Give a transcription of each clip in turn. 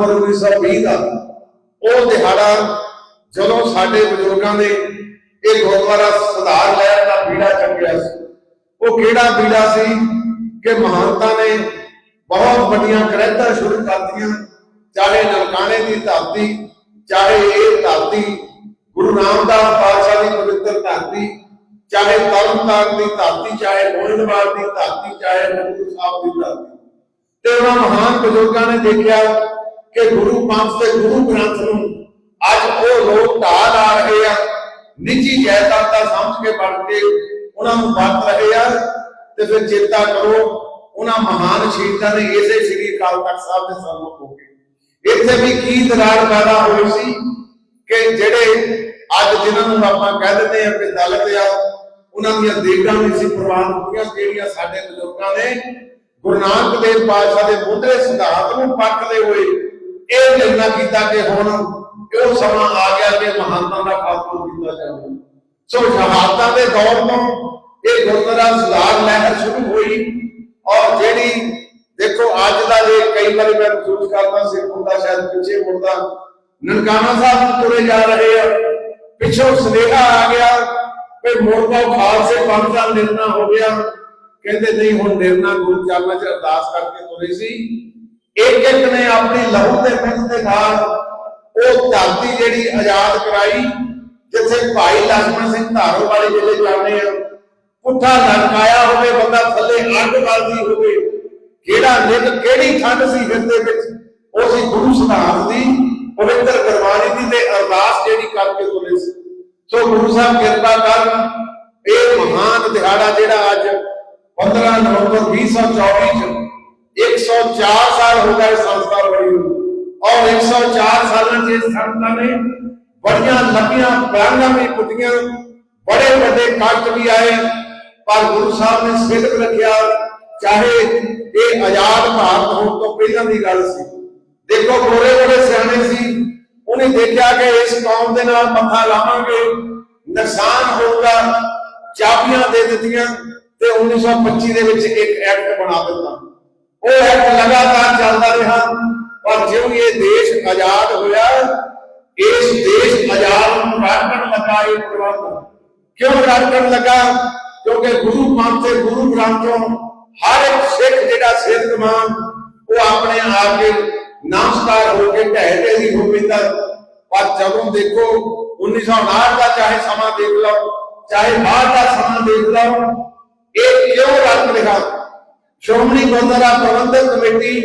ਨਵੰਬਰ 1920 ਦਾ ਉਹ ਦਿਹਾੜਾ ਜਦੋਂ ਸਾਡੇ ਬਜ਼ੁਰਗਾਂ ਨੇ ਇਹ ਗੁਰਦੁਆਰਾ ਸੁਧਾਰ ਲੈਣ ਦਾ ਬੀੜਾ ਚੱਕਿਆ ਸੀ, ਉਹ ਕਿਹੜਾ ਬੀੜਾ ਸੀ ਕਿ ਮਹਾਨਤਾ ਨੇ ਬਹੁਤ ਵੱਡੀਆਂ ਕਰਹਿਤਾਂ ਸ਼ੁਰੂ ਕਰਤੀਆਂ, ਚਾਹੇ ਨਨਕਾਣੇ ਦੀ ਧਰਤੀ, ਚਾਹੇ ਇਹ ਧਰਤੀ ਗੁਰੂ ਰਾਮਦਾਸ ਪਾਤਸ਼ਾਹ ਦੀ ਪਵਿੱਤਰ ਧਰਤੀ, ਚਾਹੇ ਤਰਨਤਾਰਨ ਦੀ ਧਰਤੀ, ਚਾਹੇ ਗੋਇੰਦਵਾਲ ਦੀ ਧਰਤੀ, ਚਾਹੇ ਗੁਰੂ ਸਾਹਿਬ ਦੀ ਧਰਤੀ। ਤੇ ਉਹਨਾਂ ਮਹਾਨ ਬਜ਼ੁਰਗਾਂ ਨੇ ਦੇਖਿਆ ਕਿ ਗੁਰੂ ਪੰਥ ਤੇ ਗੁਰੂ ਗ੍ਰੰਥ ਨੂੰ ਅੱਜ ਉਹ ਲੋਕ ਢਾਹ ਲਾ ਰਹੇ ਆ। ਨਿੱਜੀ ਜਾਇਦਾਦ ਦਾ ਸਮਝ ਕੇ ਬਣ ਕੇ ਉਹਨਾਂ ਨੂੰ ਵਰਤ ਰਹੇ ਆ ਤੇ ਫਿਰ ਚੇਤਾ ਕਰੋ, ਉਹਨਾਂ ਮਹਾਨ ਸ਼ਹੀਦਾਂ ਨੇ ਇਸੇ ਸ੍ਰੀ ਅਕਾਲ ਤਖਤ ਸਾਹਿਬ ਦੇ ਸਨਮੁਖ ਹੋ ਕੇ। ਇੱਥੇ ਵੀ ਕੀ ਦਰਾਰ ਪੈਦਾ ਹੋਈ ਸੀ ਕਿ ਜਿਹੜੇ ਅੱਜ ਜਿਨ੍ਹਾਂ ਨੂੰ ਆਪਾਂ ਕਹਿ ਦਿੰਦੇ ਆ ਕਿ ਦਲਿਤ ਆ, ਉਹਨਾਂ ਦੀਆਂ ਦੇਗਾਂ ਨਹੀਂ ਸੀ, ਪ੍ਰਵਾਨ ਹੁੰਦੀਆਂ ਜਿਹੜੀਆਂ ਸਾਡੇ ਬਜ਼ੁਰਗਾਂ ਨੇ, ਗੁਰੂ ਨਾਨਕ ਦੇਵ ਪਾਤਸ਼ਾਹ ਦੇ ਮੁੱਢਲੇ ਸਿਧਾਂਤ ਨੂੰ ਪੱਕਦੇ ਹੋਏ ਇਹ ਨਿਰਣਾ ਕੀਤਾ ਕਿ ਹੁਣ ਉਹ ਸਮਾਂ ਆ ਗਿਆ ਕਿ ਮਹਾਨਤਾ ਦਾ ਖਾਤਮਾ ਕੀਤਾ ਜਾਵੇ। ਸੋ ਸ਼ਹਾਦਤਾਂ ਦੇ ਦੌਰ ਤੋਂ ਇਹ ਗੁਰਦੁਆਰਾ ਸੁਧਾਰ ਲਹਿਰ ਸ਼ੁਰੂ ਹੋਈ ਔਰ ਜਿਹੜੀ ਦੇਖੋ ਅੱਜ ਦਾ ਜੇ ਕਈ ਵਾਰੀ ਮੈਂ ਮਹਿਸੂਸ ਕਰਦਾ, ਸਿੱਖ ਹੁੰਦਾ ਸ਼ਾਇਦ ਪਿੱਛੇ ਮੁੜਦਾ। ਨਨਕਾਣਾ ਸਾਹਿਬ ਨੂੰ ਤੁਰੇ ਜਾ ਰਹੇ ਆ। ਪਿੱਛੋਂ ਸੁਨੇਹਾ ਆ ਗਿਆ ਕਿ ਮੋਰਗਾ ਖਾਲਸੇ ਪੰਥ ਦਾ ਨਿਰਣਾ ਹੋ ਗਿਆ। ਕਹਿੰਦੇ ਨਹੀਂ, ਹੁਣ ਨਿਰਣਾ ਗੁਰੂ ਚਰਨਾਂ 'ਚ ਅਰਦਾਸ ਕਰਕੇ ਤੁਰੇ ਸੀ। ਇੱਕ ਇੱਕ ਨੇ ਆਪਣੀ ਲਹੂ ਦੇ ਮਿਹਨਤ ਦੇ ਨਾਲ ਉਹ ਧਰਤੀ ਜਿਹੜੀ ਆਜ਼ਾਦ ਕਰਾਈ, ਜਿੱਥੇ ਭਾਈ ਲਖਮਣ ਸਿੰਘ ਧਾਰੋ ਵਾਲੇ ਜਿਹੜੇ ਜਾਂਦੇ ਆ, ਪੁੱਠਾ ਲੰਕਾਇਆ ਹੋਵੇ, ਬੰਦਾ ਥੱਲੇ ਅੱਗ ਬਲਦੀ ਹੋਵੇ, ਕਿਹੜਾ ਨਿਤ ਕਿਹੜੀ ਠੰਡ ਸੀ ਹਿਰਦੇ ਵਿੱਚ? ਉਹ ਸੀ ਗੁਰੂ ਸਿਧਾਂਤ ਦੀ, ਪਵਿੱਤਰ ਗੁਰਬਾਣੀ ਦੀ ਤੇ ਅਰਦਾਸ ਜਿਹੜੀ ਕਰਕੇ ਤੁਰੇ ਸੀ। ਸੋ ਗੁਰੂ ਸਾਹਿਬ ਕਿਰਪਾ ਕਰਨ, ਇਹ ਮਹਾਨ ਦਿਹਾੜਾ ਜਿਹੜਾ ਅੱਜ 15 ਨਵੰਬਰ 2024 ਚ 104 ਸਾਲ ਹੋ ਗਏ ਸੰਸਥਾ ਬਣੀ ਨੂੰ ਔਰ 104 ਸਾਲਾਂ ਚ ਇਸ ਸੰਸਥਾ ਨੇ ਬੜੀਆਂ ਲੰਬੀਆਂ ਬਾਂਗਾਂ ਵੀ ਪੁੱਟੀਆਂ ਬੜੇ ਵੱਡੇ ਕਸ਼ਟ ਵੀ ਆਏ ਪਰ ਗੁਰੂ ਸਾਹਿਬ ਨੇ ਸਿੱਧ ਰੱਖਿਆ ਚਾਹੇ ਇਹ ਆਜ਼ਾਦ ਭਾਰਤ ਹੋਣ ਤੋਂ ਪਹਿਲਾਂ ਦੀ ਗੱਲ ਸੀ ਦੇਖੋ ਬੜੇ ਬੜੇ ਸਿਆਣੇ ਸੀ ਉਹਨੇ ਦੇਖਿਆ ਕਿ ਇਸ ਕੌਮ ਦੇ ਨਾਲ ਮੱਥਾ ਲਾਵਾਂਗੇ ਨੁਕਸਾਨ ਹੋਊਗਾ ਚਾਬੀਆਂ ਦੇ ਦਿੱਤੀਆਂ ਤੇ 1925 ਦੇ ਵਿੱਚ ਇੱਕ ਐਕਟ ਬਣਾ ਦਿੱਤਾ ਉਹ ਐਕਟ ਲਗਾਤਾਰ ਚੱਲਦਾ ਰਿਹਾ ਪਰ ਜਿਉਂ ਇਹ ਦੇਸ਼ ਆਜ਼ਾਦ ਹੋਇਆ ਇਸ ਦੇਸ਼ ਆਜ਼ਾਦ ਨੂੰ ਰਾਖਣ ਲੱਗਾ ਇਹ ਪ੍ਰਬੰਧ ਕਿਉਂ ਰਾਖਣ ਲੱਗਾ ਕਿਉਂਕਿ ਗੁਰੂ ਪੰਥ ਤੇ ਗੁਰੂ ਗ੍ਰੰਥੋਂ ਹਰ ਇੱਕ ਸਿੱਖ ਜਿਹੜਾ ਸਿੱਖਵਾਨ ਉਹ ਆਪਣੇ ਆਪ ਦੇ ਨਾਮਸਕਾਰ ਹੋ ਕੇ ਢਹਿ ਢੇਰੀ ਹੋ ਪੈਂਦਾ ਪਰ ਜਦੋਂ ਦੇਖੋ 1959 ਦਾ ਚਾਹੇ ਸਮਾਂ ਦੇਖ ਲਓ ਚਾਹੇ ਬਾਅਦ ਦਾ ਸਮਾਂ ਦੇਖ ਲਓ ਇਹ ਕਿਉਂ ਰੱਖ ਰਿਹਾ ਸ਼੍ਰੋਮਣੀ ਗੁਰਦੁਆਰਾ ਪ੍ਰਬੰਧਕ ਕਮੇਟੀ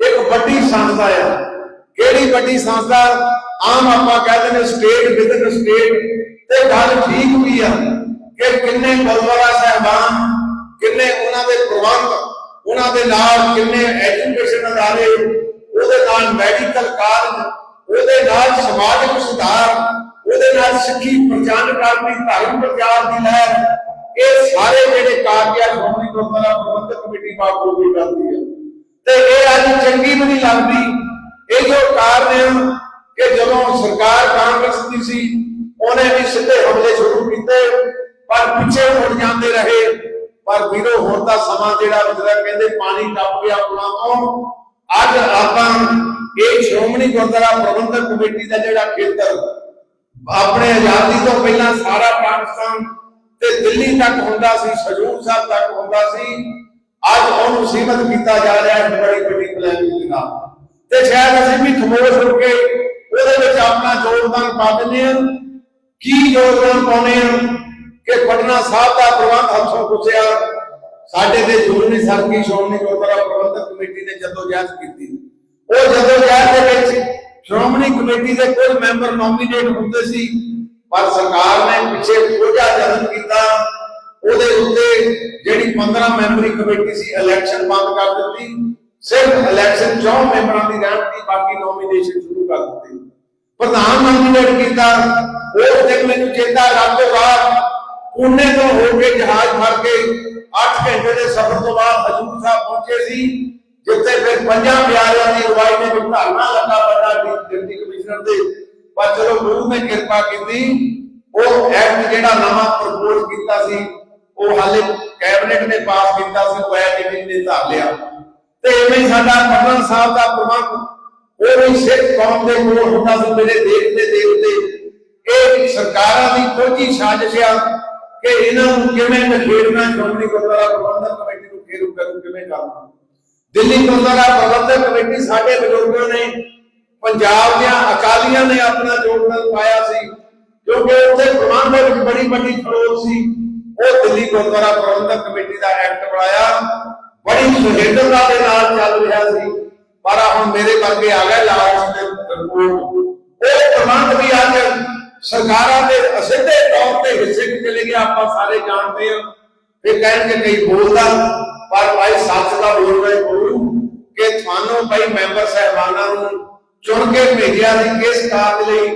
ਇੱਕ ਵੱਡੀ ਸੰਸਥਾ ਹੈ ਕਿਹੜੀ ਵੱਡੀ ਸੰਸਥਾ? ਆਮ ਆਪਾਂ ਕਹਿੰਦੇ ਨੇ ਸਟੇਟ ਵਿਦਨ ਸਟੇਟ ਤੇ ਗੱਲ ਠੀਕ ਵੀ ਆ ਕਿ ਕਿੰਨੇ ਗੁਰਦੁਆਰਾ ਸਾਹਿਬਾਨ, ਕਿੰਨੇ ਉਹਨਾਂ ਦੇ ਪ੍ਰਬੰਧ ਉਹਨਾਂ ਦੇ ਨਾਲ ਕਿੰਨੇ ਐਜੂਕੇਸ਼ਨ ਅਦਾਰੇ, ਉਹਦੇ ਨਾਲ ਮੈਡੀਕਲ ਕਾਲਜ ਉਹਦੇ ਨਾਲ ਸਮਾਜਿਕ ਸੁਧਾਰ, ਉਹਦੇ ਨਾਲ ਸਿੱਖੀ ਪ੍ਰਚਾਰ ਕਰਨੀ ਧਰਮ ਪ੍ਰਚਾਰ ਦੀ ਲਹਿਰ। ਇਹ ਸਾਰੇ ਜਿਹੜੇ ਕਾਰਜ ਆ ਸ਼੍ਰੋਮਣੀ ਗੁਰਦੁਆਰਾ ਪ੍ਰਬੰਧਕ ਕਮੇਟੀ ਬਾਗੂ ਵੀ ਕਰਦੀ ਹੈ। ਤੇ ਇਹ ਅੱਜ ਚੰਗੀ ਵੀ ਨਹੀਂ ਲੱਗਦੀ। ਇਹ ਜੋ ਕਾਰਨ ਕਿ ਜਦੋਂ ਸਰਕਾਰ ਕਾਂਗਰਸ ਦੀ ਸੀ, ਉਹਨੇ ਵੀ ਸਿੱਧੇ ਹਮਲੇ ਸ਼ੁਰੂ ਕੀਤੇ, ਪਰ ਪਿੱਛੇ ਮੁੜ ਜਾਂਦੇ ਰਹੇ। ਪਰ ਵੀਰੋ, ਹੁਣ ਦਾ ਸਮਾਂ ਜਿਹੜਾ ਜਿਹੜਾ ਕਹਿੰਦੇ ਪਾਣੀ ਟੱਪ ਗਿਆ ਪੁਲਾਂ ਤੋਂ। ਅੱਜ ਆਪਾਂ ਇਹ ਸ਼੍ਰੋਮਣੀ ਗੁਰਦੁਆਰਾ ਪ੍ਰਬੰਧਕ ਕਮੇਟੀ ਦਾ ਜਿਹੜਾ ਖੇਤਰ, ਆਪਣੇ ਆਜ਼ਾਦੀ ਤੋਂ ਪਹਿਲਾਂ ਸਾਰਾ ਪਾਕਿਸਤਾਨ ਤੇ ਦਿੱਲੀ ਤੱਕ ਹੁੰਦਾ ਸੀ, ਸਜੂਰ ਸਾਹਿਬ ਤੱਕ ਹੁੰਦਾ ਸੀ। ਅੱਜ ਉਹਨੂੰ ਸੀਮਤ ਕੀਤਾ ਜਾ ਰਿਹਾ ਹੈ, ਬੜੀ ਵੱਡੀ ਪਲੈਨਿੰਗ ਦੇ ਨਾਲ। ਤੇ ਸ਼ਾਇਦ ਅਸੀਂ ਵੀ ਖਮੋਸ਼ ਹੋ ਕੇ ਉਹਦੇ ਵਿੱਚ ਆਪਣਾ ਯੋਗਦਾਨ ਪਾ ਦਿੰਦੇ ਹਾਂ। ਕੀ ਯੋਗਦਾਨ ਪਾਉਨੇ ਆ ਕਿ ਪਟਨਾ ਸਾਹਿਬ ਦਾ ਪ੍ਰਬੰਧ ਹੱਥੋਂ ਪੁੱਛਿਆ, ਸਾਡੇ ਤੇ ਜ਼ਰੂਰ ਸਰਕੀ ਸ਼੍ਰੋਮਣੀ ਗੁਰਦੁਆਰਾ ਪ੍ਰਬੰਧਕ ਕਮੇਟੀ ਨੇ ਜਦੋਂ ਜਾਂਚ ਕੀਤੀ। ਉਹ ਜਦੋਂ ਜਾਂਚ ਦੇ ਵਿੱਚ ਸ਼੍ਰੋਮਣੀ ਕਮੇਟੀ ਦੇ ਕੁਝ ਮੈਂਬਰ ਨੋਮੀਨੇਟ ਹੁੰਦੇ ਸੀ। ਪਰ ਸਰਕਾਰ ਨੇ ਪਿੱਛੇ ਖੋਜਾ ਜਨਮ ਕੀਤਾ। ਉਹਦੇ ਉੱਤੇ ਜਿਹੜੀ 15 ਮੈਂਬਰੀ ਕਮੇਟੀ ਸੀ ਇਲੈਕਸ਼ਨ ਬੰਦ ਕਰ ਦਿੱਤੀ। ਸਿਰਫ ਇਲੈਕਸ਼ਨ 4 ਮੈਂਬਰਾਂ ਦੀ ਰਹਿਣ ਦੀ, ਬਾਕੀ ਨੋਮੀਨੇਸ਼ਨ ਸ਼ੁਰੂ ਕਰ ਦਿੱਤੀ। ਪ੍ਰਧਾਨ ਨੋਮੀਨੇਟ ਕੀਤਾ। ਉਸ ਦਿਨ ਮੈਨੂੰ ਚੇਤਾ ਰਾਤੋਂ ਰਾਤ ਪੁਣੇ ਤੋਂ ਹੋ ਕੇ ਜਹਾਜ਼ ਭਰ ਕੇ 8 ਘੰਟੇ ਦੇ ਸਫ਼ਰ ਤੋਂ ਬਾਅਦ ਹਜੂਰ ਸਾਹਿਬ ਪਹੁੰਚੇ ਸੀ, ਜਿੱਥੇ ਫਿਰ ਪੰਜਾਂ ਪਿਆਰਿਆਂ ਦੀ ਅਗਵਾਈ ਨੇ ਧਰਨਾ ਲੱਗਾ ਬੜਾ ਡਿਪਟੀ ਕਮਿਸ਼ਨਰ ਦੇ। ਪਰ ਚਲੋ ਗੁਰੂ ਨੇ ਕਿਰਪਾ ਕੀਤੀ, ਉਹ ਐਕਟ ਜਿਹੜਾ ਨਵਾਂ ਪ੍ਰਪੋਜ਼ ਕੀਤਾ ਸੀ, ਉਹ ਹਾਲੇ ਕੈਬਨਿਟ ਨੇ ਪਾਸ ਕੀਤਾ ਸੀ, ਉਹ ਐਕਟ ਨੇ ਧਰ ਲਿਆ ਤੇ ਐਵੇਂ ਸਾਡਾ ਪਟਨਾ ਸਾਹਿਬ ਦਾ ਪ੍ਰਬੰਧ ਉਹ ਵੀ ਸਿੱਖ ਕੌਮ ਦੇ ਕੋਲ ਹੁੰਦਾ ਸੀ, ਮੇਰੇ ਦੇਖਦੇ ਦੇਖਦੇ ਇਹ ਸਰਕਾਰਾਂ ਦੀ ਖੋਜੀ ਸਾਜ਼ਿਸ਼ ਆ ਕਿ ਇਹਨਾਂ ਨੂੰ ਕਿਵੇਂ ਨਖੇੜਨਾ, ਸ਼੍ਰੋਮਣੀ ਗੁਰਦੁਆਰਾ ਪ੍ਰਬੰਧਕ ਕਮੇਟੀ ਨੂੰ ਖੇਰੂ ਕਰੂ ਕਿਵੇਂ ਕਰਨਾ। ਦਿੱਲੀ ਗੁਰਦੁਆਰਾ ਪ੍ਰਬੰਧਕ ਕਮੇਟੀ ਸਾਡੇ ਬਜ਼ੁਰਗਾਂ ਨੇ ਪੰਜਾਬ ਦੀਆਂ ਅਕਾਲੀਆਂ ਨੇ ਆਪਣਾ ਯੋਗਦਾਨ ਪਾਇਆ ਸੀ, ਕਿਉਂਕਿ ਉੱਥੇ ਪ੍ਰਬੰਧ ਵਿੱਚ ਬੜੀ ਵੱਡੀ ਖੜੋਤ ਸੀ। ਉਹ ਦਿੱਲੀ ਗੁਰਦੁਆਰਾ ਪ੍ਰਬੰਧਕ ਕਮੇਟੀ ਦਾ ਐਕਟ ਬਣਾਇਆ। ਬੜੀ ਸੁਹਿਰਦਤਾ ਦੇ ਨਾਲ ਚੱਲ ਰਿਹਾ ਸੀ। ਪਰ ਹੁਣ ਮੇਰੇ ਵਰਗੇ ਆ ਗਏ ਲਾਲਚ ਦੇ ਰਿਪੋਰਟ। ਉਹ ਪ੍ਰਬੰਧ ਵੀ ਅੱਜ ਸਰਕਾਰਾਂ ਦੇ ਅਸਿੱਧੇ ਤੌਰ ਤੇ ਹਿੱਸੇ ਵਿੱਚ ਚਲੇ ਗਏ, ਆਪਾਂ ਸਾਰੇ ਜਾਣਦੇ ਹਾਂ। ਫਿਰ ਕਹਿਣਗੇ ਕਈ ਬੋਲਦਾ, ਪਰ ਭਾਈ ਸੱਚ ਦਾ ਬੋਲਣਾ ਹੀ ਬੋਲੂ ਕਿ ਤੁਹਾਨੂੰ ਭਾਈ ਮੈਂਬਰ ਸਹਿਬਾਨਾਂ ਨੂੰ ਚੁਣ ਕੇ ਭੇਜਿਆ ਸੀ ਕਿਸ ਕਾਰਜ ਲਈ,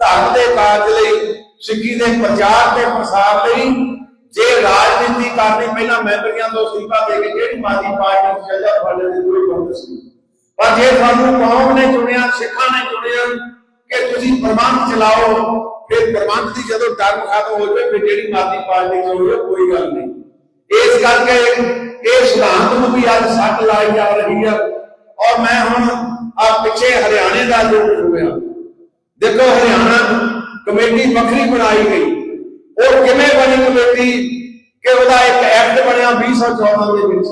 ਧਰਮ ਦੇ ਕਾਰਜ ਲਈ, ਸਿੱਖੀ ਦੇ ਪ੍ਰਚਾਰ ਤੇ ਪ੍ਰਸਾਰ ਲਈ। ਜੇ ਰਾਜਨੀਤੀ ਕਰਨੀ, ਪਹਿਲਾਂ ਮੈਂਬਰੀਆਂ ਤੋਂ ਅਸਤੀਫਾ ਦੇ ਕੇ ਜਿਹੜੀ ਮਾਦੀ ਪਾਰਟੀ ਨੂੰ ਚੱਲ ਤੁਹਾਡੇ ਦੀ ਕੋਈ ਬੰਦ ਸੀ ਪਰ ਜੇ ਤੁਹਾਨੂੰ ਕੌਮ ਨੇ ਚੁਣਿਆ, ਸਿੱਖਾਂ ਨੇ ਚੁਣਿਆ ਕਿ ਤੁਸੀਂ ਪ੍ਰਬੰਧ ਚਲਾਓ, ਫਿਰ ਪ੍ਰਬੰਧ ਦੀ ਜਦੋਂ ਟਰਮ ਖਤਮ ਹੋ ਜਾਵੇ, ਫਿਰ ਜਿਹੜੀ ਮਾਦੀ ਪਾਰਟੀ ਚੁਣੋ ਕੋਈ ਗੱਲ ਨਹੀਂ। ਇਸ ਕਰਕੇ ਇਹ ਸਿਧਾਂਤ ਨੂੰ ਵੀ ਅੱਜ ਸੱਟ ਲਾਈ ਜਾ ਰਹੀ ਹੈ ਔਰ ਮੈਂ ਹੁਣ ਆ ਪਿੱਛੇ ਹਰਿਆਣੇ ਦਾ ਜੋ ਹੋਇਆ ਦੇਖੋ ਹਰਿਆਣਾ ਕਮੇਟੀ ਵੱਖਰੀ ਬਣਾਈ ਗਈ। ਉਹ ਕਿਵੇਂ ਬਣੀ ਕਮੇਟੀ? ਕਿ ਉਹਦਾ ਇੱਕ ਐਕਟ ਬਣਿਆ 2014 ਦੇ ਵਿੱਚ?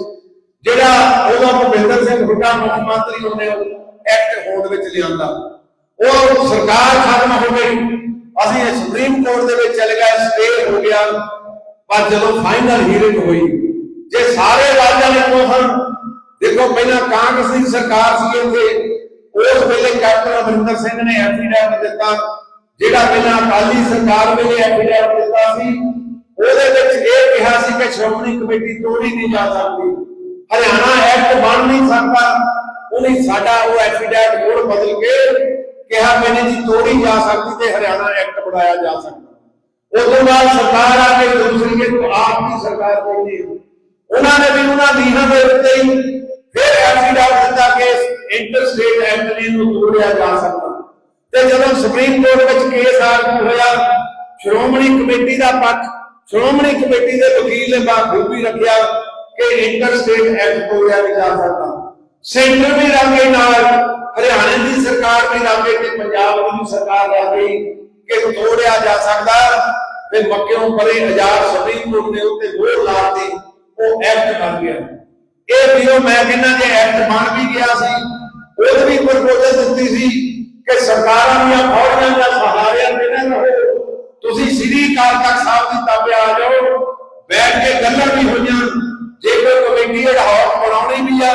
ਜਿਹੜਾ ਉਹਦਾ ਭੁਪਿੰਦਰ ਸਿੰਘ ਹੁੱਡਾ ਮੁੱਖ ਮੰਤਰੀ ਉਹਨੇ ਐਕਟ ਹੋਂਦ ਵਿੱਚ ਲਿਆਂਦਾ। ਉਹ ਸਰਕਾਰ ਖਤਮ ਹੋ ਗਈ। ਅਸੀਂ ਸੁਪਰੀਮ ਕੋਰਟ ਦੇ ਵਿੱਚ ਚਲੇ ਗਏ ਸਟੇ ਹੋ ਗਿਆ। ਪਰ ਜਦੋਂ ਫਾਈਨਲ ਹੀਅਰਿੰਗ ਹੋਈ, ਜੇ ਸਾਰੇ ਰਾਜਾਂ ਨੇ ਕੋਹਨ ਦੇਖੋ, ਪਹਿਲਾਂ ਕਾਂਗਰਸ ਦੀ ਸਰਕਾਰ ਸੀ ਇੱਥੇ, ਉਸ ਵੇਲੇ ਕੈਪਟਨ ਅਮਰਿੰਦਰ ਸਿੰਘ ਨੇ ਐਫੀਡੈਵਿਟ ਦਿੱਤਾ, ਜਿਹੜਾ ਪਹਿਲਾਂ ਅਕਾਲੀ ਸਰਕਾਰ ਵੇਲੇ ਐਫੀਡੈਵਿਟ ਦਿੱਤਾ ਸੀ, ਉਹਦੇ ਵਿੱਚ ਇਹ ਕਿਹਾ ਸੀ ਕਿ ਸ਼੍ਰੋਮਣੀ ਕਮੇਟੀ ਤੋੜੀ ਨਹੀਂ ਜਾ ਸਕਦੀ। ਹਰਿਆਣਾ ਐਕਟ ਬਣ ਨਹੀਂ ਸਕਦਾ, ਉਹਨੇ ਸਾਡਾ ਉਹ ਐਫੀਡੈਵਿਟ ਮੋੜ ਬਦਲ ਕੇ ਕਿਹਾ ਮੈਨੇ ਜੀ ਤੋੜੀ ਜਾ ਸਕਦੀ ਤੇ ਹਰਿਆਣਾ ਐਕਟ ਬਣਾਇਆ ਜਾ ਸਕਦਾ। ਉਸ ਤੋਂ ਬਾਅਦ ਸਰਕਾਰ ਆ ਕੇ ਦੂਸਰੀ ਕੇ ਤੋਂ ਆਪ ਦੀ ਸਰਕਾਰ ਬਣੀ। ਉਹਨਾਂ ਨੇ ਵੀ ਉਹਨਾਂ ਲੀਹਾਂ ਦੇ ਉੱਤੇ ਹੀ ਫਿਰ ਐਫੀਡੈਵਿਟ ਦਿੱਤਾ ਕਿ ਇੰਟਰ ਸਟੇਟ ਨੂੰ ਤੋੜਿਆ ਜਾ ਸਕਦਾ। ਤੇ ਜਦੋਂ ਸੁਪਰੀਮ ਕੋਰਟ ਵਿੱਚ ਕੇਸ ਆਰਗੂ ਹੋਇਆ, ਸ਼੍ਰੋਮਣੀ ਕਮੇਟੀ ਦਾ ਪੱਖ, ਸ਼੍ਰੋਮਣੀ ਕਮੇਟੀ ਦੇ ਵਕੀਲ ਨੇ ਬਾਖੂਬੀ ਰੱਖਿਆ ਕਿ ਇੰਟਰ ਐਕਟ ਤੋੜਿਆ ਨਹੀਂ ਜਾ ਸਕਦਾ। ਸੈਂਟਰ ਵੀ ਰਾਂਗੇ ਨਾਲ, ਹਰਿਆਣੇ ਦੀ ਸਰਕਾਰ ਵੀ ਰਾਂਗੇ ਤੇ ਪੰਜਾਬ ਦੀ ਸਰਕਾਰ ਰਾਂਗੇ ਕਿ ਤੋੜਿਆ ਜਾ ਸਕਦਾ ਤੇ ਮੱਕਿਓਂ ਪਰੇ ਆਜ਼ਾਦ ਸੁਪਰੀਮ ਕੋਰਟ ਨੇ ਉੱਤੇ ਮੋਹਰ ਲਾਤੀ ਉਹ ਐਕਟ ਬਣ ਗਿਆ। ਇਹ ਵੀਰੋ, ਮੈਂ ਕਹਿੰਦਾ ਜੇ ਐਕਟ ਬਣ ਵੀ ਗਿਆ ਸੀ। ਉਹਦੇ ਵੀ ਪ੍ਰਪੋਜ਼ਲ ਦਿੱਤੀ ਸੀ ਕਿ ਸਰਕਾਰਾਂ ਦੀਆਂ ਫੌਜਾਂ ਦਾ ਸਹਾਰਿਆਂ ਦੇ ਨਾ ਰਹੋ। ਤੁਸੀਂ ਸ੍ਰੀ ਅਕਾਲ ਤਖਤ ਸਾਹਿਬ ਦੀ ਤਾਬੇ ਆ ਜਾਓ। ਬੈਠ ਕੇ ਗੱਲਾਂ ਵੀ ਹੋਈਆਂ। ਜੇ ਕੋਈ ਕਮੇਟੀ ਅਡਾਹੌਕ ਬਣਾਉਣੀ ਵੀ ਆ,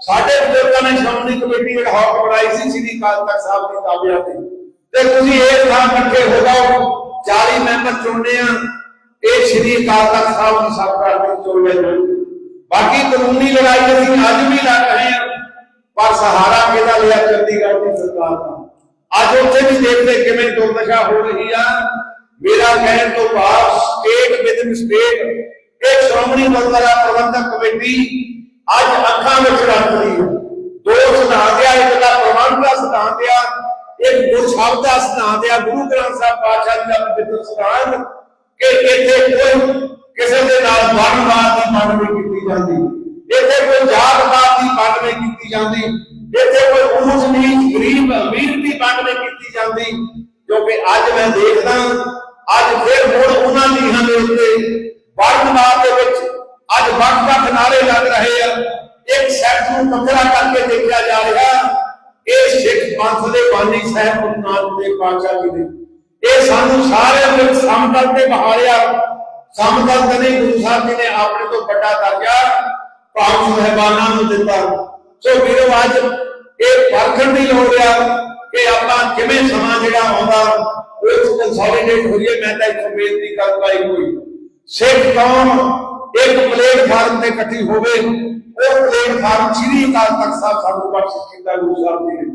ਸਾਡੇ ਬਜ਼ੁਰਗਾਂ ਨੇ ਸ਼੍ਰੋਮਣੀ ਕਮੇਟੀ ਅਡਾਹੌਕ ਬਣਾਈ ਸੀ ਸ੍ਰੀ ਅਕਾਲ ਤਖਤ ਸਾਹਿਬ ਦੀ ਤਾਬਿਆਂ ਤੇ ਤੇ ਤੁਸੀਂ ਇਹ ਥਾਂ ਇਕੱਠੇ ਹੋ ਜਾਓ। 40 ਮੈਂਬਰ ਚੁਣਨੇ ਆ। ਇਹ ਸ੍ਰੀ ਅਕਾਲ ਤਖਤ ਸਾਹਿਬ ਦੀ ਸਰਕਾਰ ਦੀ ਚੋਣ ਲੈ ਬਾਕੀ ਕਾਨੂੰਨੀ ਲੜਾਈ ਅਸੀਂ ਅੱਜ ਵੀ ਲੜ ਰਹੇ ਹਾਂ ਪਰ ਸਹਾਰਾ ਕਿਹਦਾ ਲਿਆ ਚੰਡੀਗੜ੍ਹ ਦੀ ਸਰਕਾਰ ਦਾ। ਅੱਜ ਉੱਥੇ ਵੀ ਦੇਖਦੇ ਕਿਵੇਂ ਦੁਰਦਸ਼ਾ ਹੋ ਰਹੀ ਆ। ਮੇਰਾ ਕਹਿਣ ਤੋਂ ਬਾਅਦ ਸਟੇਟ ਵਿਦਨ ਸਟੇਟ ਇਹ ਸ਼੍ਰੋਮਣੀ ਗੁਰਦੁਆਰਾ ਪ੍ਰਬੰਧਕ ਕਮੇਟੀ ਅੱਜ ਅੱਖਾਂ ਵਿੱਚ ਰੱਖ ਹੈ। ਦੋ ਸਿਧਾਂਤ ਆ, ਇੱਕ ਦਾ ਪ੍ਰਬੰਧ ਦਾ ਸਿਧਾਂਤ ਆ, ਇੱਕ ਗੁਰਸ਼ਬਦ ਦਾ ਸਿਧਾਂਤ ਆ। ਗੁਰੂ ਗ੍ਰੰਥ ਸਾਹਿਬ ਪਾਤਸ਼ਾਹ ਜੀ ਦਾ ਪਵਿੱਤਰ ਸਿਧਾਂਤ ਕਿ ਇੱਥੇ ਕੋਈ ਕਿਸੇ ਦੇ ਨਾਲ ਵਰਨਵਾਦ ਦੀ ਮੰਗ ਨਹੀਂ ਕੀਤੀ ਜਾਂਦੀ। ਇੱਥੇ ਕੋਈ ਜਾਤਵਾਦ ਦੀ ਮੰਗ ਨਹੀਂ ਕੀਤੀ ਜਾਂਦੀ। ਇੱਥੇ ਕੋਈ ਉੱਚ ਨੀਚ ਗਰੀਬ ਅਮੀਰ ਦੀ ਮੰਗ ਨਹੀਂ ਕੀਤੀ ਜਾਂਦੀ। ਕਿਉਂਕਿ ਅੱਜ ਮੈਂ ਦੇਖਦਾ ਅੱਜ ਫਿਰ ਮੁੜ ਉਹਨਾਂ ਲੀਹਾਂ ਦੇ ਉੱਤੇ ਵਰਨਵਾਦ ਦੇ ਵਿੱਚ ਅੱਜ ਵੱਖ-ਵੱਖ ਨਾਰੇ ਲੱਗ ਰਹੇ ਆ। ਇੱਕ ਸੈਕਟ ਨੂੰ ਵੱਖਰਾ ਕਰਕੇ ਦੇਖਿਆ ਜਾ ਰਿਹਾ। ਇਹ ਸਿੱਖ ਪੰਥ ਦੇ ਬਾਨੀ ਸਾਹਿਬ ਗੁਰੂ ਨਾਨਕ ਦੇਵ ਪਾਤਸ਼ਾਹ ਜੀ ਨੇ। ਇਹ ਸਾਨੂੰ ਸਾਰਿਆਂ ਵਿੱਚ ਇੱਕ ਸਮਤਲ ਤੇ ਬਹਾਲਿਆ ਸਮਤਲ ਤੇ ਨਹੀਂ, ਗੁਰੂ ਸਾਹਿਬ ਜੀ ਨੇ ਆਪਣੇ ਤੋਂ ਵੱਡਾ ਦਰਜਾ ਭਾਵ ਸਹਿਬਾਨਾਂ ਨੂੰ ਦਿੱਤਾ। ਸੋ ਵੀਰੋ, ਅੱਜ ਇਹ ਪਰਖਣ ਦੀ ਲੋੜ ਆ ਕਿ ਆਪਾਂ ਕਿਵੇਂ ਸਮਾਂ ਜਿਹੜਾ ਆਉਂਦਾ, ਉਹ ਕੰਸੋਲੀਡੇਟ ਹੋ ਜਾਏ ਮੈਂ ਤਾਂ ਇੱਕ ਬੇਨਤੀ ਕਰਦਾ ਹੀ ਕੋਈ ਸਿੱਖ ਕੌਮ ਇੱਕ ਪਲੇਟਫਾਰਮ ਤੇ ਇਕੱਠੀ ਹੋਵੇ, ਉਹ ਪਲੇਟਫਾਰਮ ਸ੍ਰੀ ਅਕਾਲ ਤਖਤ ਸਾਹਿਬ ਸਾਨੂੰ ਬਖਸ਼ਿਸ਼ ਕੀਤਾ, ਗੁਰੂ ਸਾਹਿਬ ਜੀ ਨੇ।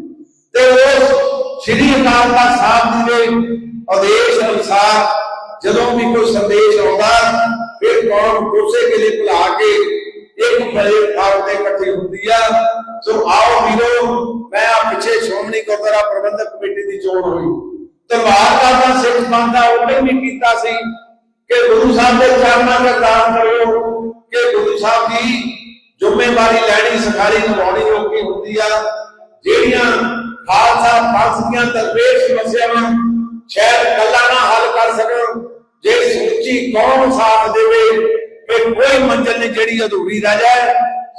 ਤੇ ਉਸ ਸ੍ਰੀ ਅਕਾਲ ਤਖਤ ਸਾਹਿਬ ਜੀ ਦੇ ਆਦੇਸ਼ ਅਨੁਸਾਰ ਜਦੋਂ ਵੀ ਕੋਈ ਸੰਦੇਸ਼ ਆਉਂਦਾ, ਫਿਰ ਕੌਮ ਗੁੱਸੇ ਕੇ ਲਈ ਭੁਲਾ ਕੇ ਇੱਕ ਪਲੇਟਫਾਰਮ ਤੇ ਇਕੱਠੀ ਹੁੰਦੀ ਆ। ਸੋ ਆਓ ਵੀਰੋ, ਮੈਂ ਆ ਪਿੱਛੇ ਸ਼੍ਰੋਮਣੀ ਗੁਰਦੁਆਰਾ ਪ੍ਰਬੰਧਕ ਕਮੇਟੀ ਦੀ ਚੋਣ ਹੋਈ। ਧੰਨਵਾਦ ਕਰਦਾ ਸਿੱਖ ਪੰਥ ਉਹਨੇ ਵੀ ਕੀਤਾ ਸੀ ਕਿ ਗੁਰੂ ਸਾਹਿਬ ਦੇ ਚਰਨਾਂ 'ਚ ਅਰਦਾਸ ਕਰਿਓ, ਕਿ ਗੁਰੂ ਸਾਹਿਬ ਦੀ ਜ਼ਿੰਮੇਵਾਰੀ ਲੈਣੀ ਸਿਖਾਣੀ ਨਿਭਾਉਣੀ ਔਖੀ ਹੁੰਦੀ ਆ। ਜਿਹੜੀਆਂ ਖਾਲਸਾ ਪੰਥ ਦੀਆਂ ਦਰਵੇਸ਼ ਸਮੱਸਿਆਵਾਂ ਸ਼ਾਇਦ ਕੱਲਾ ਨਾ ਹੱਲ ਕਰ ਸਕਣ। ਜੇ ਸਮੁੱਚੀ ਕੌਮ ਸਾਥ ਦੇਵੇ ਕਿ ਕੋਈ ਮੰਜ਼ਿਲ ਨਹੀਂ ਜਿਹੜੀ ਅਧੂਰੀ ਰਹਿ ਜਾਏ।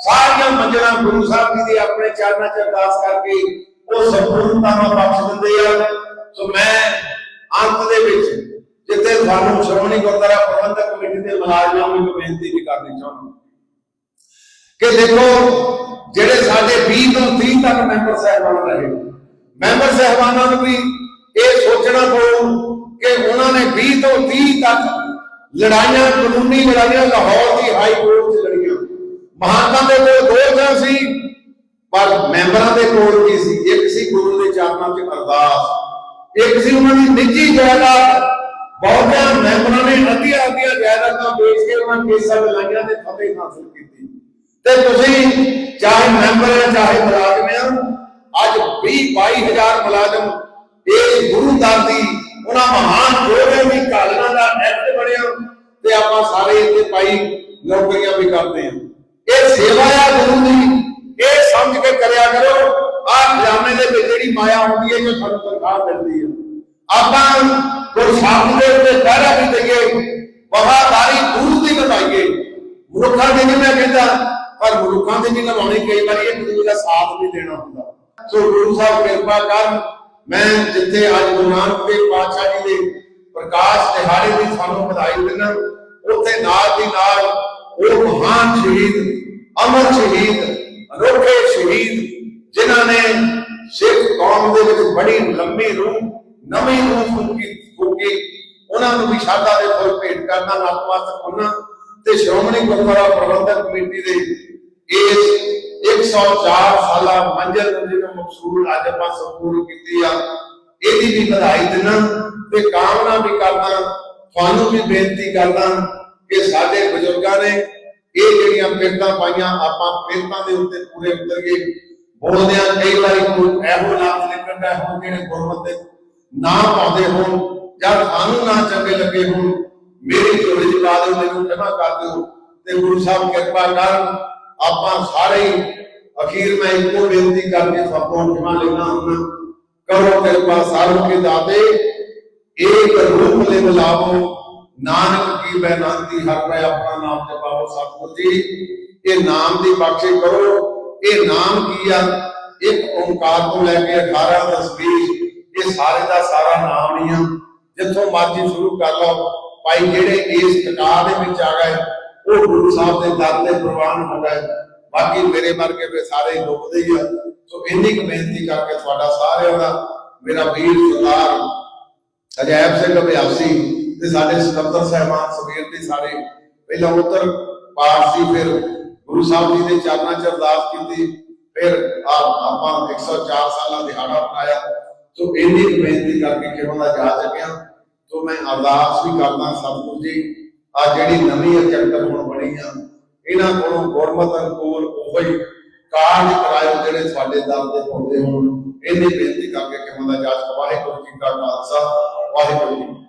ਸਾਰੀਆਂ ਮੰਜ਼ਿਲਾਂ ਗੁਰੂ ਸਾਹਿਬ ਜੀ ਦੇ ਆਪਣੇ ਚਰਨਾਂ 'ਚ ਅਰਦਾਸ ਕਰਕੇ ਉਹ ਸੰਪੂਰਨਤਾ ਨੂੰ ਬਖਸ਼ ਦਿੰਦੇ ਆ। ਸੋ ਮੈਂ ਅੰਤ ਦੇ ਵਿੱਚ ਜਿੱਥੇ ਸਾਨੂੰ ਸ਼੍ਰੋਮਣੀ ਗੁਰਦੁਆਰਾ ਪ੍ਰਬੰਧਕ ਕਮੇਟੀ ਦੇ ਮੁਲਾਜ਼ਮਾਂ ਨੂੰ ਇੱਕ ਬੇਨਤੀ ਵੀ ਕਰਨੀ ਚਾਹੁੰਦਾ ਕਿ ਦੇਖੋ, ਜਿਹੜੇ ਸਾਡੇ 20 ਤੋਂ 30 ਤੱਕ ਮੈਂਬਰ ਸਾਹਿਬਾਨ ਰਹੇ, ਮੈਂਬਰ ਸਾਹਿਬਾਨਾਂ ਨੂੰ ਵੀ ਇਹ ਸੋਚਣਾ ਪਊ ਕਿ ਉਹਨਾਂ ਨੇ 20 ਤੋਂ 30 ਤੱਕ ਲੜਾਈਆਂ, ਕਾਨੂੰਨੀ ਲੜਾਈਆਂ ਲਾਹੌਰ ਦੀ ਹਾਈ ਕੋਰਟ 'ਚ ਲੜੀਆਂ। ਮਹਾਤਮਾ ਦੇ ਕੋਲ ਦੋ ਜਾਂ ਸੀ, ਪਰ ਮੈਂਬਰਾਂ ਦੇ ਕੋਲ ਕੀ ਸੀ। ਇੱਕ ਸੀ ਗੁਰੂ ਦੇ ਚਰਨਾਂ 'ਚ ਅਰਦਾਸ। ਇੱਕ ਸੀ ਉਹਨਾਂ ਦੀ ਨਿੱਜੀ ਜਾਇਦਾਦ। ਬਹੁਤਿਆਂ ਮੈਂਬਰਾਂ ਨੇ ਅੱਧੀਆਂ ਅੱਧੀਆਂ ਜਾਇਦਾਦਾਂ ਵੇਚ ਕੇ ਉਹਨਾਂ ਕੇਸਾਂ ਲੜਾਈਆਂ ਤੇ ਫਤਿਹ ਹਾਸਲ ਕੀਤੀ। ਤੇ ਤੁਸੀਂ ਚਾਹੇ ਮੈਂਬਰ ਹੈ ਚਾਹੇ ਮੁਲਾਜ਼ਮ ਆ, ਅੱਜ 20 22000 ਮੁਲਾਜ਼ਮ ਇਸ ਗੁਰੂ ਦਰ ਦੀ ਉਹਨਾਂ ਮਹਾਨ ਯੋਧਿਆਂ ਦੀ ਕਾਲਨਾ ਦਾ ਐਕਟ ਬਣਿਆ ਤੇ ਆਪਾਂ ਸਾਰੇ ਇੱਥੇ ਪਾਈ ਨੌਕਰੀਆਂ ਵੀ ਕਰਦੇ ਆ ਇਹ ਸੇਵਾ ਆ ਗੁਰੂ ਦੀ। ਇਹ ਸਮਝ ਕੇ ਕਰਿਆ ਕਰੋ, ਆਹ ਖਜ਼ਾਨੇ ਦੇ ਵਿੱਚ ਜਿਹੜੀ ਮਾਇਆ ਹੁੰਦੀ ਹੈ ਜੋ ਸਾਨੂੰ ਤਨਖਾਹ ਮਿਲਦੀ ਹੈ। ਆਪਾਂ ਗੁਰਸਾਹਿਬ ਦੇ ਉੱਤੇ ਪਹਿਰਾ ਵੀ ਦਈਏ, ਵਫਾਦਾਰੀ ਗੁਰੂ ਦੀ ਨਿਭਾਈਏ ਮਨੁੱਖਾਂ ਦੀ ਨਹੀਂ ਮੈਂ ਕਹਿੰਦਾ, ਪਰ ਮਨੁੱਖਾਂ ਦੀ ਵੀ ਨਿਭਾਉਣੀ ਕਈ ਵਾਰੀ ਇੱਕ ਦੂਜੇ ਦਾ ਸਾਥ ਵੀ ਦੇਣਾ ਹੁੰਦਾ। ਸੋ ਗੁਰੂ ਸਾਹਿਬ ਕਿਰਪਾ ਕਰ ਮੈਂ ਜਿੱਥੇ ਅੱਜ ਗੁਰੂ ਨਾਨਕ ਦੇਵ ਪਾਤਸ਼ਾਹ ਜੀ ਦੇ ਪ੍ਰਕਾਸ਼ ਦਿਹਾੜੇ ਦੀ ਸਾਨੂੰ ਵਧਾਈ ਦਿੰਦਾ ਉੱਥੇ ਨਾਲ ਦੀ ਨਾਲ ਉਹ ਮਹਾਨ ਸ਼ਹੀਦ, ਅਮਰ ਸ਼ਹੀਦ, ਅਨੋਖੇ ਸ਼ਹੀਦ, ਜਿਨ੍ਹਾਂ ਨੇ ਸਿੱਖ ਕੌਮ ਦੇ ਵਿੱਚ ਬੜੀ ਲੰਮੀ ਰੂਹ, ਨਵੀਂ ਰੂਹ ਫੂਕੀ ਫੂਕੀ, ਉਹਨਾਂ ਨੂੰ ਵੀ ਸ਼ਰਧਾ ਦੇ ਫੁੱਲ ਭੇਟ ਕਰਨਾ ਨਤਮਸਤਕ ਹੋਣਾ ਤੇ ਸ਼੍ਰੋਮਣੀ ਗੁਰਦੁਆਰਾ ਪ੍ਰਬੰਧਕ ਕਮੇਟੀ ਦੇ ਇਸ 104 ਸਾਲਾ ਮੰਜ਼ਿਲ ਨੂੰ ਜਿਹਨੂੰ ਮਕਸੂਦ ਅੱਜ ਆਪਾਂ ਸੰਪੂਰਨ ਕੀਤੀ ਆ, ਇਹਦੀ ਵੀ ਵਧਾਈ ਦਿਨਾ ਤੇ ਕਾਮਨਾ ਵੀ ਕਰਦਾ, ਤੁਹਾਨੂੰ ਵੀ ਬੇਨਤੀ ਕਰਦਾ ਕਿ ਸਾਡੇ ਬਜ਼ੁਰਗਾਂ ਨੇ ਇਹ ਜਿਹੜੀਆਂ ਪਿਰਤਾਂ ਪਾਈਆਂ, ਆਪਾਂ ਪਿਰਤਾਂ ਦੇ ਉੱਤੇ ਪੂਰੇ ਉਤਰ ਗਏ ਬੋਲਦੇ ਆ ਕਈ ਵਾਰੀ ਕੋਈ ਇਹੋ ਲਫ਼ਜ਼ ਨਿਕਲਦਾ ਹੋਣ ਜਿਹੜੇ ਗੁਰਮਤ ਦੇ ਨਾ ਪਾਉਂਦੇ ਹੋਣ ਜਾਂ ਸਾਨੂੰ ਨਾ ਚੰਗੇ ਲੱਗੇ ਹੋਣ, ਮੇਰੀ ਝੋਲੀ ਚ ਪਾ ਦਿਓ, ਮੈਨੂੰ ক্ষਮਾ ਕਰ ਦਿਓ ਤੇ ਗੁਰੂ ਸਾਹਿਬ ਕਿਰਪਾ ਕਰਨ ਆਪਾਂ ਸਾਰੇ ਅਖੀਰ ਮੈਂ ਇੱਕੋ ਬੇਨਤੀ ਕਰਕੇ ਸਭ ਤੋਂ ক্ষਮਾ ਲੈਣਾ ਹੁੰਦਾ ਕਰੋ ਕਿਰਪਾ ਸਾਰੂ ਕੇ ਦਾਤੇ, ਏਕ ਰੂਪ ਲੈ ਬੁਲਾਵੋ, ਨਾਨਕ ਕੀ ਬੈਨਾਂਤੀ, ਹਰ ਪੈ ਆਪਣਾ ਨਾਮ ਜਪਾਵੋ ਸਤਿਗੁਰ ਜੀ। ਇਹ ਨਾਮ ਦੀ ਬਖਸ਼ਿਸ਼ ਕਰੋ, ਇਹ ਨਾਮ ਕੀ ਆ? ਇੱਕ ਓੰਕਾਰ ਤੋਂ ਲੈ ਕੇ 18 ਤਸਬੀਹ ਇਹ ਸਾਰੇ ਦਾ ਸਾਰਾ ਨਾਮ ਨਹੀਂ ਆ। ਜਿੱਥੋਂ ਮਰਜ਼ੀ ਸ਼ੁਰੂ ਕਰ ਲਓ। ਭਾਈ ਜਿਹੜੇ ਇਸ ਟਿਕਾ ਦੇ ਵਿੱਚ ਆ ਗਏ ਉਹ ਗੁਰੂ ਸਾਹਿਬ ਦੇ ਦਰ ਤੇ ਪ੍ਰਵਾਨ ਹੋ। ਗਏ ਬਾਕੀ ਮੇਰੇ ਵਰਗੇ ਵੀ ਸਾਰੇ ਡੁੱਬਦੇ ਹੀ ਆ। ਸੋ ਇੰਨੀ ਕੁ ਬੇਨਤੀ ਕਰਕੇ ਤੁਹਾਡਾ ਸਾਰਿਆਂ ਦਾ ਮੇਰਾ ਵੀਰ ਸਰਦਾਰ ਅਜੈਬ ਸਿੰਘ ਅਭਿਆਸੀ ਤੇ ਸਾਡੇ ਸਕੱਤਰ ਸਾਹਿਬਾਨ ਸਵੇਰ ਦੇ ਸਾਰੇ ਪਹਿਲਾਂ ਉੱਤਰ ਪਾਠ ਸੀ, ਫਿਰ ਗੁਰੂ ਸਾਹਿਬ ਜੀ ਦੇ ਚਰਨਾਂ 'ਚ ਅਰਦਾਸ ਕੀਤੀ, ਫਿਰ ਆਪਾਂ 104 ਸਾਲਾਂ ਦਿਹਾੜਾ ਮਨਾਇਆ ਸੋ ਇੰਨੀ ਬੇਨਤੀ ਕਰਕੇ ਕਿ ਬੰਦਾ ਜਾ ਚੱਕਿਆ ਸੋ ਮੈਂ ਅਰਦਾਸ ਵੀ ਕਰਦਾ ਸਤਿਗੁਰੂ ਜੀ। ਆ ਜਿਹੜੀ ਨਵੀਂ ਏਜੰਟ ਹੁਣ ਬਣੀ ਆ ਇਹਨਾਂ ਕੋਲੋਂ ਗੁਰਮਤਿ ਅਨੁਕੂਲ ਉਹੋ ਕਾਰਜ ਕਰਾਇਓ ਜਿਹੜੇ ਸਾਡੇ ਦਰ ਤੇ ਪਾਉਂਦੇ ਹੋਣ। ਇੰਨੀ ਬੇਨਤੀ ਕਰਕੇ ਕਿ ਬੰਦਾ ਜਾ ਵਾਹਿਗੁਰੂ ਜੀ ਕਾ ਖਾਲਸਾ, ਵਾਹਿਗੁਰੂ ਜੀ